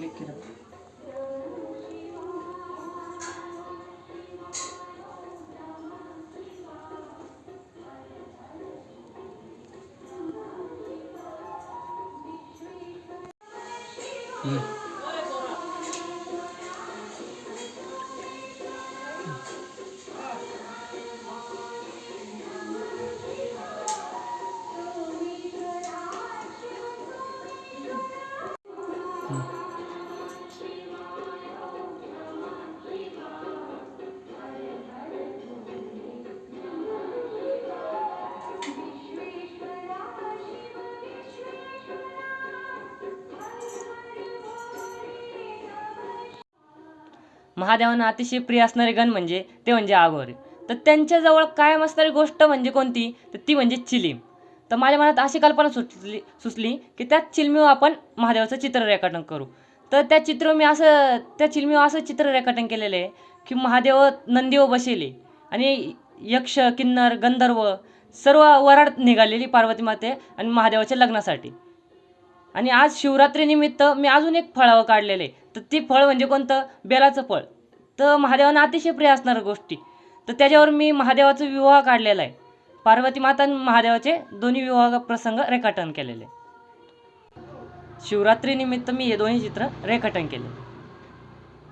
Click કરો હમ Mm-hmm. महादेवांना अतिशय प्रिय असणारे गण म्हणजे ते म्हणजे आघोरी तर त्यांच्याजवळ कायम असणारी गोष्ट म्हणजे कोणती? तर ती म्हणजे चिलीम. तर माझ्या मनात अशी कल्पना सुचली सुचली की त्या चिलमीवर आपण महादेवाचं चित्र रेखाटन करू. तर त्या चित्र मी असं त्या चिलमीवर असं चित्र रेखाटन केलेलं आहे की महादेव नंदीवर बसेले आणि यक्ष किन्नर गंधर्व सर्व वराड निघालेली पार्वती माते आणि महादेवाच्या लग्नासाठी. आणि आज शिवरात्रीनिमित्त मी अजून एक फळावं काढलेलं. आहे तर ती फळ म्हणजे कोणतं? बेलाचं फळ. तर महादेवांना अतिशय प्रिय असणाऱ्या गोष्टी. तर त्याच्यावर मी महादेवाचा विवाह काढलेला आहे. पार्वती माता आणि महादेवाचे दोन्ही विवाह प्रसंग रेखाटन केलेले. शिवरात्रीनिमित्त मी हे दोन्ही चित्र रेखाटन केले.